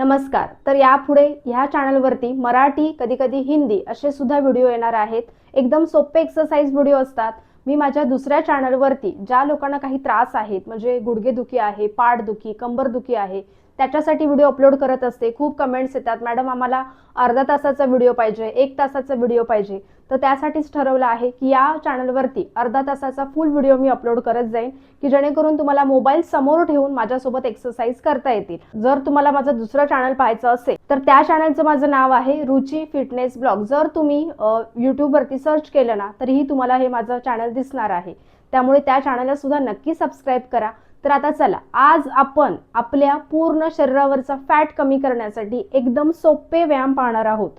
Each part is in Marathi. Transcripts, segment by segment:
नमस्कार. तर यापुढे ह्या चॅनलवरती मराठी कधी कधी हिंदी असे सुद्धा व्हिडिओ येणार आहेत. एकदम सोपे एक्सरसाइज व्हिडिओ असतात. मी माझ्या दुसऱ्या चॅनलवरती ज्या लोकांना काही त्रास आहेत म्हणजे गुडघेदुखी आहे पाठदुखी कंबरदुखी आहे त्याच्यासाठी व्हिडिओ अपलोड करत असते. खूप कमेंट्स येतात. मॅडम आम्हाला अर्धा तासाचा व्हिडिओ पाहिजे एक तासाचा व्हिडिओ पाहिजे. तर त्यासाठीच ठरवलं आहे की या चॅनलवरती अर्धा तासाचा फुल व्हिडिओ मी अपलोड करत जाईन की जेणेकरून तुम्हाला मोबाईल समोर ठेवून माझ्यासोबत एक्सरसाइज करता येतील. जर तुम्हाला माझं दुसरं चॅनल पाहायचं असेल तर त्या चॅनलचं माझं नाव आहे रुची फिटनेस ब्लॉग जर तुम्ही यूट्यूबवरती सर्च केलं ना तरीही तुम्हाला हे माझं चॅनल दिसणार आहे. त्यामुळे त्या चॅनलला सुद्धा नक्की सबस्क्राईब करा. तर आता चला आज आपण आपल्या पूर्ण शरीरावरचा फॅट कमी करण्यासाठी एकदम सोपे व्यायाम पाहणार आहोत.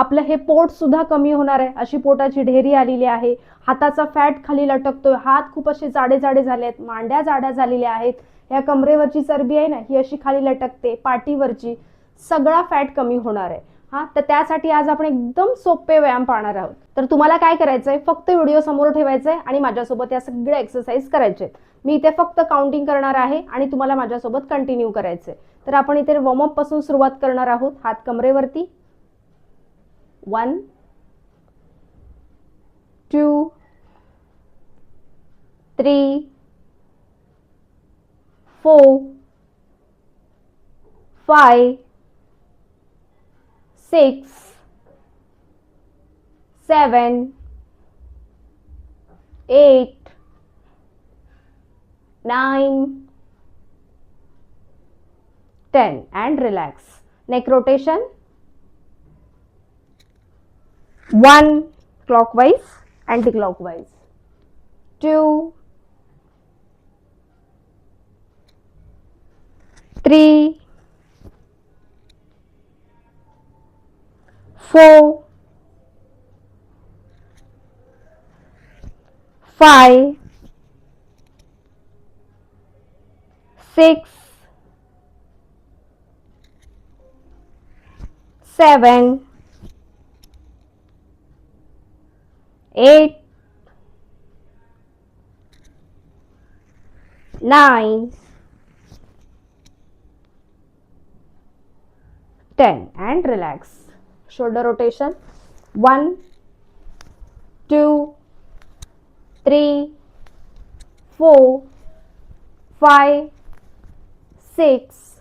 आपलं हे पोट सुद्धा कमी होणार आहे. अशी पोटाची ढेरी आलेली आहे. हाताचा फॅट खाली लटकतोय. हात खूप असे जाडे जाडे झाले आहेत. मांड्या जाड्या झालेल्या आहेत. या कमरेवरची चरबी आहे ना ही अशी खाली लटकते. पाठीवरची सगळा फॅट कमी होणार आहे. हा तर त्यासाठी आज आपण एकदम सोपे व्यायाम पाहणार आहोत. तर तुम्हाला काय करायचंय? फक्त व्हिडिओ समोर ठेवायचा आहे आणि माझ्यासोबत या सगळ्या एक्सरसाइज करायचे मी इथे फक्त काउंटिंग करणार आहे आणि तुम्हाला माझ्यासोबत कंटिन्यू करायचंय. तर आपण इथे वॉर्मअपपासून सुरुवात करणार आहोत. हात कमरेवरती one, two, three, four, five, six, seven, eight, nine, ten, and relax. Neck rotation. 1 clockwise anticlockwise. 2 3 4 5 6 7 eight, nine, ten, and relax. Shoulder rotation. One two three four five six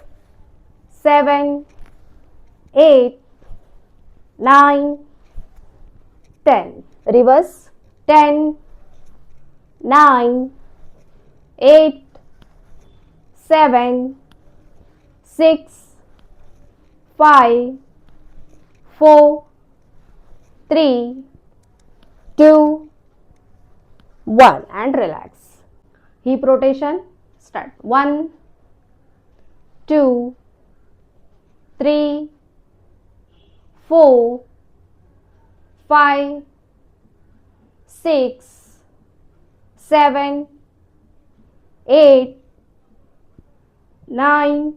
seven eight nine ten reverse 10, 9, 8, 7, 6, 5, 4, 3, 2, 1 and relax. Hip rotation start 1, 2, 3, 4, 5, six, seven, eight, nine,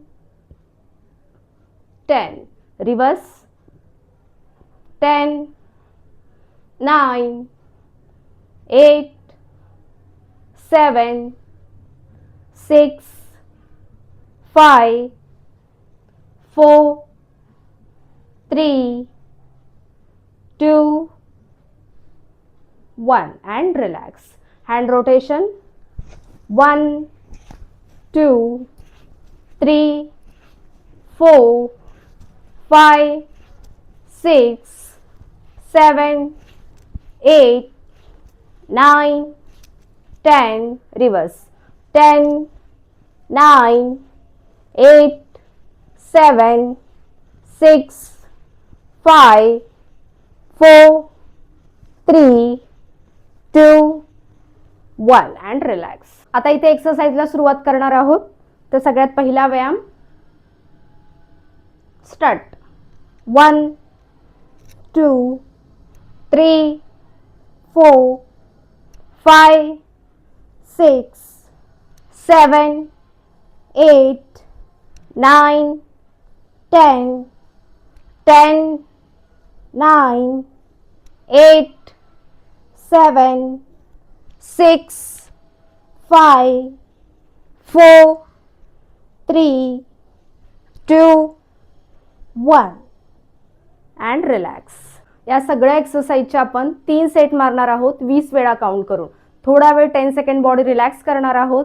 ten. Reverse. Ten, nine, eight, seven, six, five, four, three, two. 1 and relax. Hand rotation. 1, 2, 3, 4, 5, 6, 7, 8, 9, 10, reverse. 10, 9, 8, 7, 6, 5, 4, 3, two one and relax आता इथे एक्सरसाइजला सुरुवात करणार आहोत. तर सगळ्यात पहिला व्यायाम. Start one two three four five six seven eight nine ten ten nine eight seven, six, five, four, three, two, one and relax या सगळ्या एक्सरसाइजच्या आपण तीन सेट मारणार आहोत. वीस वेळा काउंट करून. थोडा वेळ टेन सेकंड बॉडी रिलॅक्स करणार आहोत.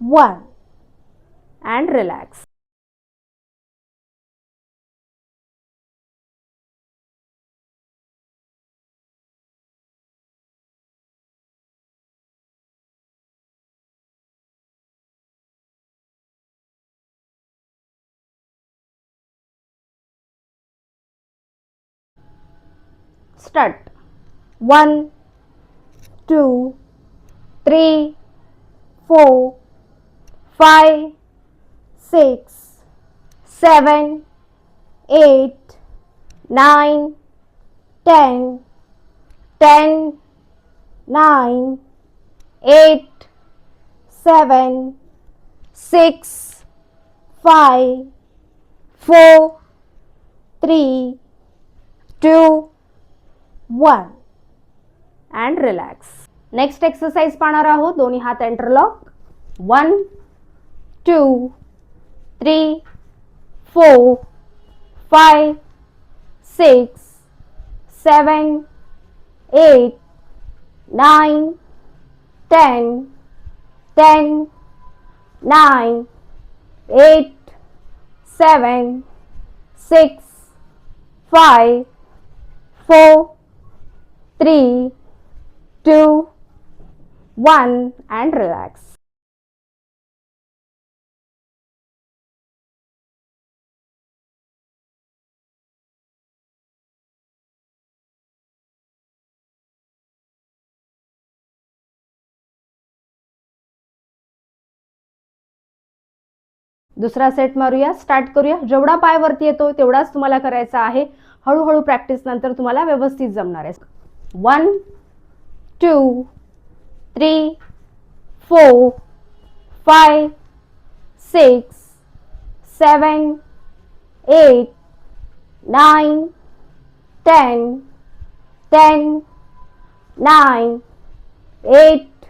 1 and relax. Start. 1, 2, 3, 4, five six seven eight nine ten ten nine eight seven six five four three two one. And relax next exercise पाहणार आहोत. दोन्ही हात interlock one two, three, four, five, six, seven, eight, nine, ten, ten, nine, eight, seven, six, five, four, three, two, one, and relax. दुसरा सेट मारूया. स्टार्ट करूया. जेवढा पाय वरती येतो तेवढाच तुम्हाला करायचा आहे. हळूहळू प्रॅक्टिस नंतर तुम्हाला व्यवस्थित जमणार आहे. One two three four five six seven eight nine ten ten nine eight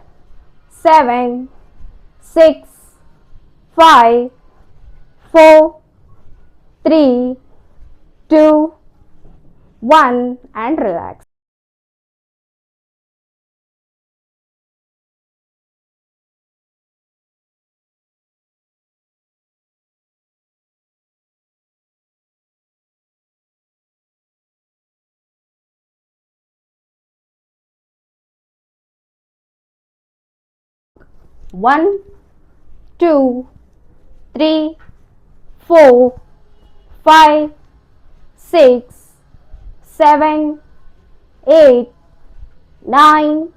seven six five 4, 3, 2, 1 and relax. One, two, three, four, five, six, seven, eight, nine,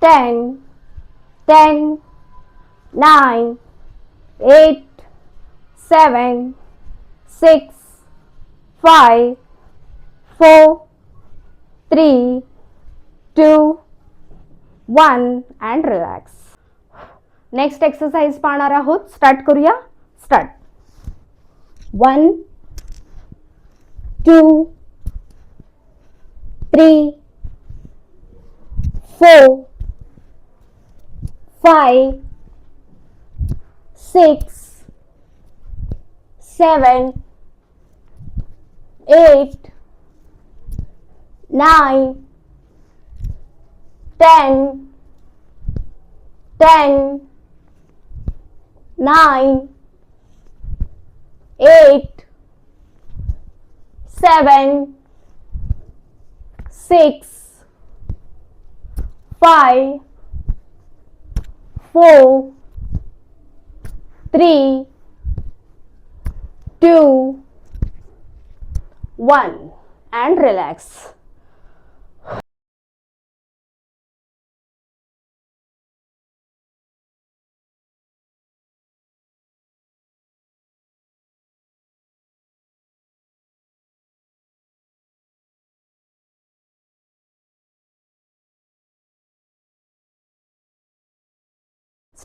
ten, ten, nine, eight, seven, six, five, four, three, two, one and relax. Next exercise पाहणार आहोत स्टार्ट करूया start one, two, three, four, five, six, seven, eight, nine, ten, ten, nine eight, seven, six, five, four, three, two, one, and relax.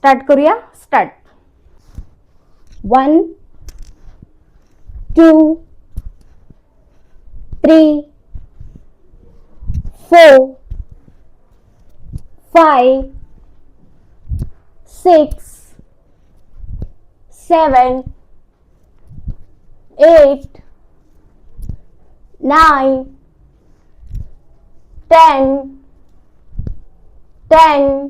Start करूया start one two three four five six seven eight nine ten ten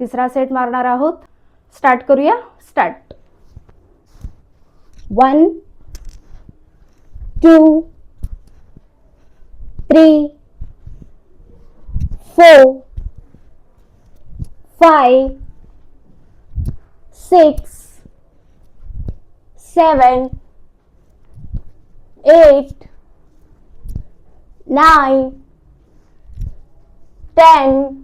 तिसरा सेट मारणार आहोत. स्टार्ट करूया? Start one two three four five six seven eight nine ten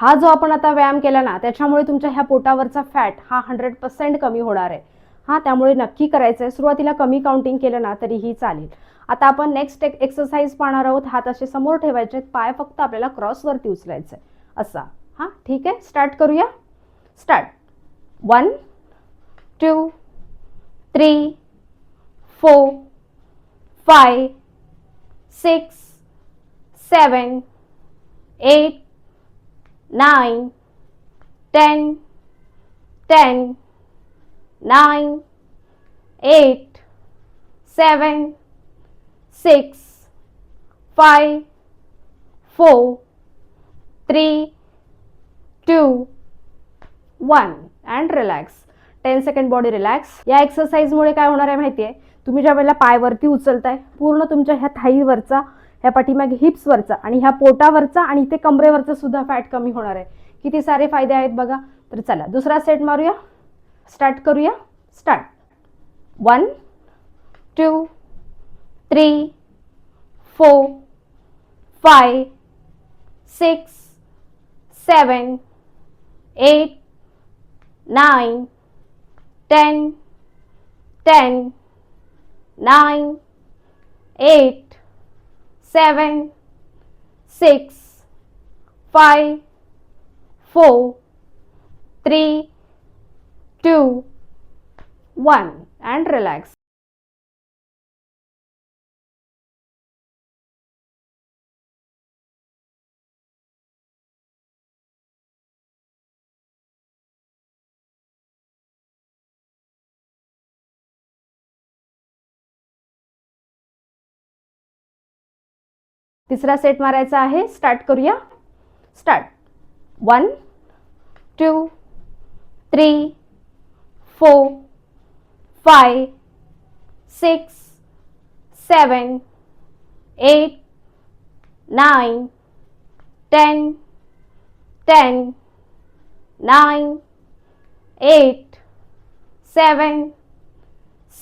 हा जो आपण आता व्यायाम केला ना त्याच्यामुळे तुमच्या ह्या पोटावरचा फॅट हा हंड्रेड पर्सेंट कमी होणार आहे. हा त्यामुळे नक्की करायचं आहे सुरुवातीला कमी काउंटिंग केलं ना तरीही चालेल. आता आपण नेक्स्ट एक एक्सरसाइज पाहणार आहोत. हात असे समोर ठेवायचे पाय फक्त आपल्याला क्रॉसवरती उचलायचं आहे असा. हां ठीक आहे? स्टार्ट करूया? Start one two three four five six seven eight nine, ten, ten, nine, eight, seven, six, five, four, three, two, one, and relax. Ten second body relax या एक्सरसाइजमुळे काय होणार आहे माहिती आहे तुम्ही ज्या वेळेला पायवरती उचलताय पूर्ण तुमच्या ह्या थाईवरचा ह्या पाठीमागे हिप्सवरचा आणि ह्या पोटावरचा आणि इथे कमरेवरचा सुद्धा फॅट कमी होणार आहे. किती सारे फायदे आहेत बघा. तर चला दुसरा सेट मारूया. स्टार्ट करूया. Start. One two three four five six seven eight nine ten ten nine eight seven, six, five, four, three, two, one, and relax. तिसरा सेट मारायचा आहे. स्टार्ट करूया. Start one two three four five six seven eight nine ten ten nine eight seven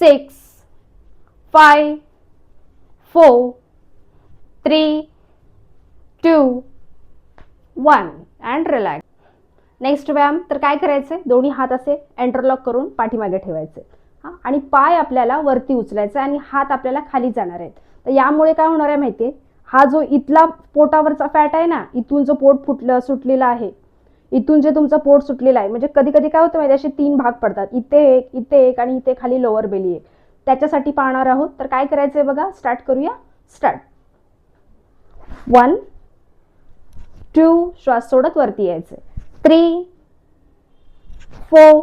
six five four three two one and relax next व्यायाम तर काय करायचे दोन्ही हात असे एंटरलॉक करून पाठीमागे ठेवायचे. हां? आणि पाय आपल्याला वरती उचलायचे आणि हात आपल्याला खाली जाणार आहेत. तर यामुळे काय होणार आहे माहिती आहे हा जो इथला पोटावरचा फॅट आहे ना इथून जो पोट फुटलं सुटलेला आहे इथून जे तुमचं पोट सुटलेलं आहे म्हणजे कधी कधी काय होतं माहिती असे तीन भाग पडतात. इथे एक इथे एक आणि इथे खाली लोअर बेली एक. त्याच्यासाठी पाहणार आहोत. तर काय करायचंय बघा? स्टार्ट करूया. स्टार्ट वन टू श्वास सोडत वरती यायचे. Three four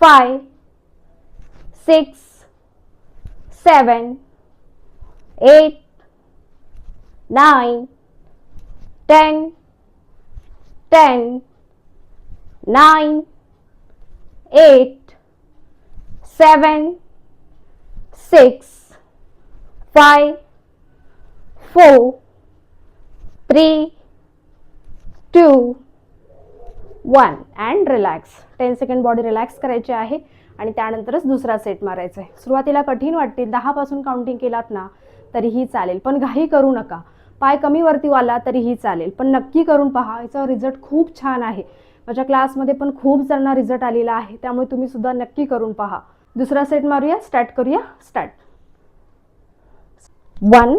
five six seven eight nine ten ten nine eight seven six five four, three two, one and relax ten second body relax करायची आहे. आणि त्यानंतरच दुसरा सेट मारायचा आहे. सुरुवातीला कठीण वाटते दहापासून काउंटिंग केलात ना तरीही चालेल. पण घाई करू नका. पाय कमी वरती वाला तरीही चालेल. पण नक्की करून पहा. याचा रिझल्ट खूप छान आहे. माझ्या क्लासमध्ये पण खूप जणांना रिझल्ट आलेला आहे. त्यामुळे तुम्ही सुद्धा नक्की करून पहा. दुसरा सेट मारूया. स्टार्ट करूया. Start one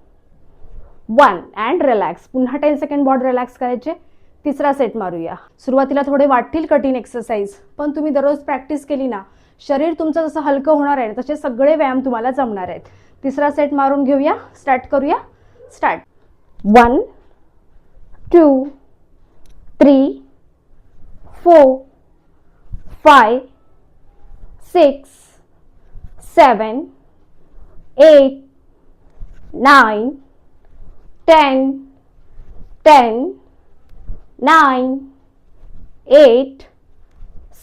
One and relax. पुन्हा टेन सेकंड बॉडी रिलॅक्स करायचे. तिसरा सेट मारूया. सुरुवातीला थोडे वाटतील कठीण एक्सरसाइज पण तुम्ही दररोज प्रॅक्टिस केली ना शरीर तुमचं जसं हलकं होणार आहे तसे सगळे व्यायाम तुम्हाला जमणार आहेत. तिसरा सेट मारून घेऊया. स्टार्ट करूया. Start one two three four five six seven eight nine ten ten nine eight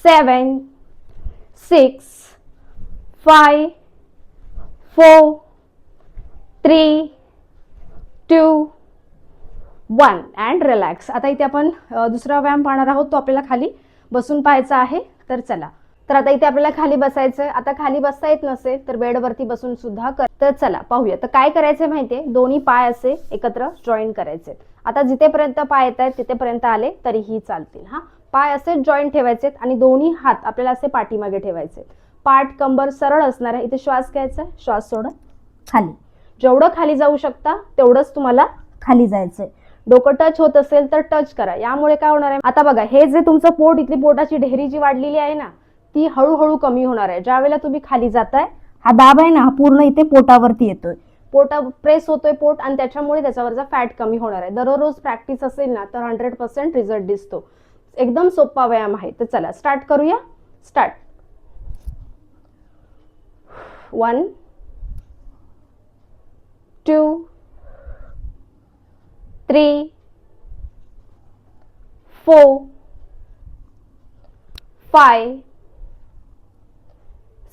seven six five four three two one and relax आता इथे आपण दुसरा व्यायाम पाहणार आहोत. तो आपल्याला खाली बसून पाहायचा आहे. तर चला. तर आता इथे आपल्याला खाली बसायचं आता खाली बसता येत नसेल तर बेडवरती बसून सुद्धा कर तर चला पाहूया. तर काय करायचं माहितीये? दोन्ही पाय असे एकत्र जॉईन करायचे आता जिथेपर्यंत पाय येत आहेत तिथेपर्यंत आले तरीही चालतील हा? पाय असे जॉईन ठेवायचे आणि दोन्ही हात आपल्याला असे पाठीमागे ठेवायचे पाठ कंबर सरळ असणार आहे. इथे श्वास घ्यायचा श्वास सोडत खाली. जेवढं खाली जाऊ शकता तेवढंच तुम्हाला खाली जायचंय. डोकं टच होत असेल तर टच करा. यामुळे काय होणार आहे? आता बघा हे जे तुमचं पोट इथली पोटाची ढेरी जी वाढलेली आहे ना ती हळूहळू कमी होणार आहे. ज्या वेळेला तुम्ही खाली जाताय हा दाब आहे ना हा पूर्ण इथे पोटावरती येतोय. पोटा प्रेस होतोय पोट आणि त्याच्यामुळे त्याच्यावरचा फॅट कमी होणार आहे. दररोज प्रॅक्टिस असेल ना तर हंड्रेड पर्सेंट रिझल्ट दिसतो. एकदम सोपा व्यायाम आहे. तर चला स्टार्ट करूया? Start. One two three four five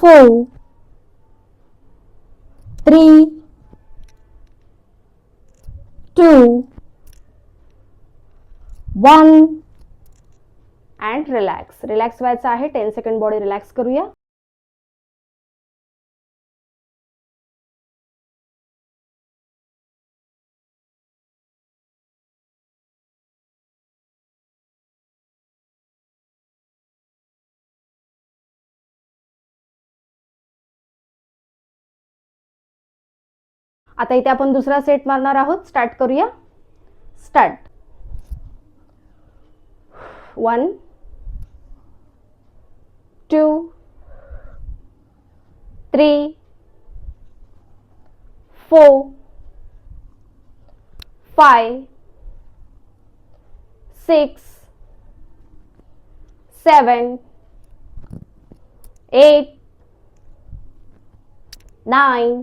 four, three, two, one and relax relax व्हायचं आहे. टेन सेकंड बॉडी रिलॅक्स करूया. आता इथे आपण दुसरा सेट मारणार आहोत. स्टार्ट करूया. Start one two three four five six seven eight nine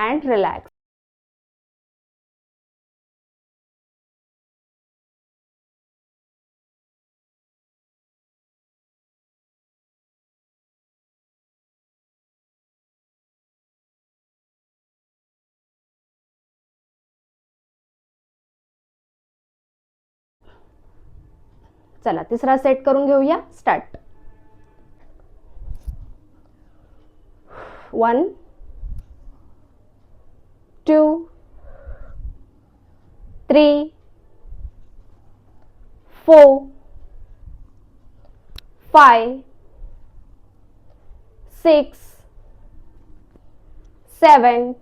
and relax. चला तिसरा सेट करून घेऊया start one two, three, four, five, six, seven,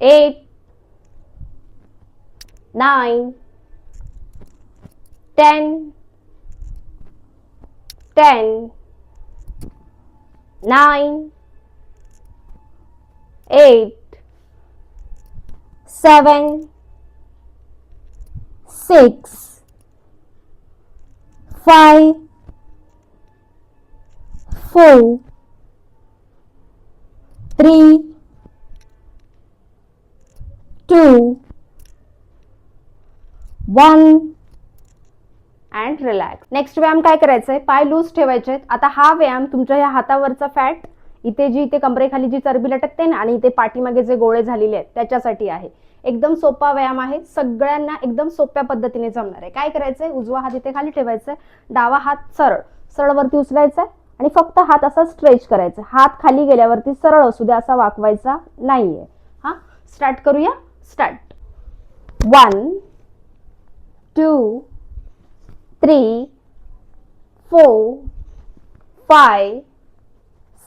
eight, nine, ten, ten, nine, eight, seven, six, five, four, three, two, one. And relax next व्यायाम काय करायचंय? पाय लूज ठेवायचे आता हा व्यायाम तुमच्या ह्या हातावरचा फॅट इथे जी इथे कमरेखाली जी चरबी लटकते ना आणि इथे पाठीमागे जे गोळे झालेले आहेत त्याच्यासाठी आहे. एकदम सोपा व्यायाम आहे. सगळ्यांना एकदम सोप्या पद्धतीने जमणार आहे. काय करायचंय? उजवा हात इथे खाली ठेवायचा डावा हात सरळ. सरळ वरती उचलायचा आणि फक्त हात असा स्ट्रेच करायचा. हात खाली गेल्यावरती सरळ असू द्या असा वाकवायचा नाहीये. हा? स्टार्ट करूया? Start one two three four five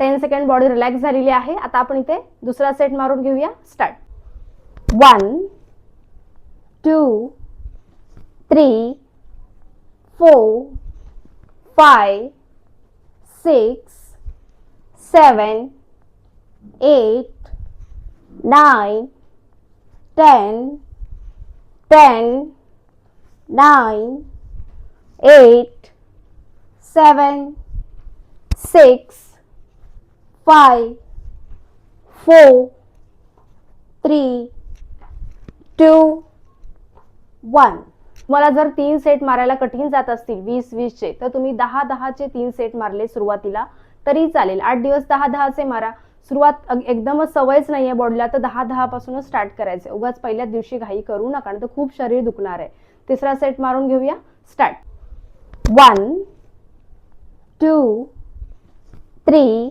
Ten second body relax झालेली आहे. आता आपण इथे दुसरा सेट मारून घेऊया. Start. One two three four five six seven eight nine ten ten nine eight seven six five, four, three, two, one. मला जर तीन सेट मारायला कठीण जात असतील वीस वीसचे तर तुम्ही दहा दहाचे तीन सेट मारले सुरुवातीला तरी चालेल. आठ दिवस दहा दहाचे मारा. सुरुवात एकदमच सवयच नाही आहे बॉडीला तर दहा दहापासूनच स्टार्ट करायचे उगाच पहिल्याच दिवशी घाई करू नका तर खूप शरीर दुखणार आहे. तिसरा सेट मारून घेऊया. Start one two three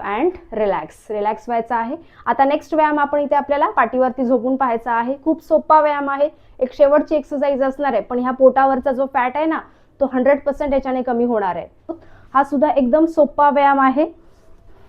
And relax. Relax व्हायचा आहे. आता नेक्स्ट व्यायाम आपण इथे आपल्याला पाठीवरती झोपून पाहायचा आहे. खूप सोपा व्यायाम आहे. एक शेवटची एक्सरसाइज असणार आहे. पण ह्या पोटावरचा जो फॅट आहे ना तो हंड्रेड पर्सेंट याच्याने कमी होणार आहे. हा सुद्धा एकदम सोपा व्यायाम आहे.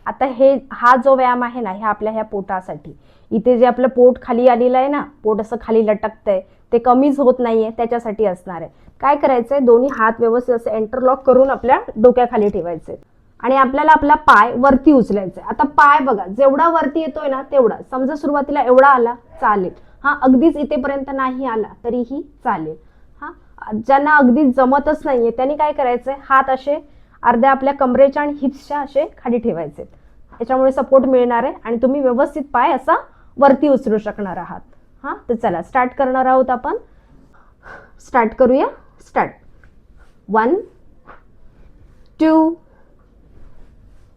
आता हे हा जो व्यायाम आहे ना ह्या आपल्या ह्या पोटासाठी. इथे जे आपलं पोट खाली आलेलं आहे ना पोट असं खाली लटकतंय. ते कमीच होत नाहीये त्याच्यासाठी असणार आहे. काय करायचंय? दोन्ही हात व्यवस्थित असं एंटरलॉक करून आपल्या डोक्याखाली ठेवायचे. आणि आपल्याला आपला पाय वरती उचलायचा आता पाय बघा जेवढा वरती येतोय ना तेवढा. समजा सुरुवातीला एवढा आला चालेल. हा अगदीच इथेपर्यंत नाही आला तरीही चालेल. हा ज्यांना अगदीच जमतच नाहीये त्यांनी काय करायचंय? हात असे अर्ध्या आपल्या कमरेच्या आणि हिप्सच्या असे खाली ठेवायचे याच्यामुळे सपोर्ट मिळणार आहे आणि तुम्ही व्यवस्थित पाय असा वरती उचलू शकणार आहात. हा तर चला स्टार्ट करणार आहोत आपण. स्टार्ट करूया? Start one two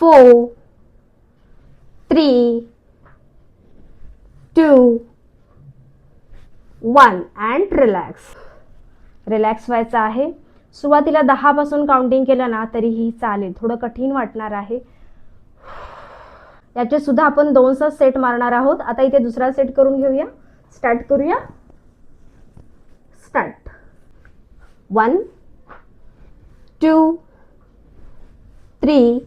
four, three, two, one and relax. Relax व्हायचं आहे. सुरुवातीला दहापासून काउंटिंग केलं ना तरीही चालेल. थोडं कठीण वाटणार आहे. याचे सुद्धा आपण दोनचा सेट मारणार आहोत. आता इथे दुसरा सेट करून घेऊया. स्टार्ट करूया. Start one two three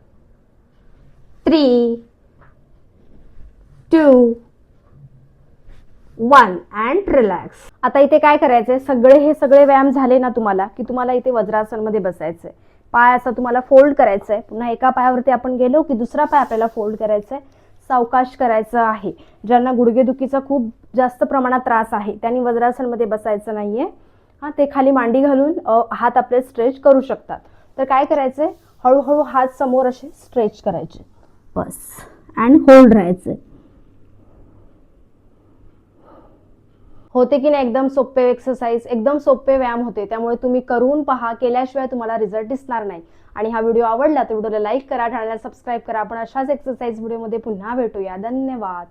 three, two, one and relax आता इथे काय करायचंय? सगळे हे सगळे व्यायाम झाले ना तुम्हाला की तुम्हाला इथे वज्रासनमध्ये बसायचंय. पाय असा तुम्हाला फोल्ड करायचा आहे पुन्हा एका पायावरती आपण गेलो की दुसरा पाय आपल्याला फोल्ड करायचा आहे सावकाश करायचं आहे. ज्यांना गुडघेदुखीचा खूप जास्त प्रमाणात त्रास आहे त्यांनी वज्रासनमध्ये बसायचं नाहीये. हां ते खाली मांडी घालून हात आपले स्ट्रेच करू शकतात. तर काय करायचंय? हळूहळू हात समोर असे स्ट्रेच करायचे. बस अँड होल्ड राहायचं. होते की नाही एकदम सोपे एक्सरसाइज एकदम सोपे व्यायाम होते. त्यामुळे तुम्ही करून पहा केल्याशिवाय तुम्हाला रिझल्ट दिसणार नाही. आणि हा व्हिडिओ आवडला तर व्हिडिओला लाईक करा चॅनलला सबस्क्राईब करा. आपण अशाच एक्सरसाइज व्हिडिओमध्ये पुन्हा भेटूया. धन्यवाद.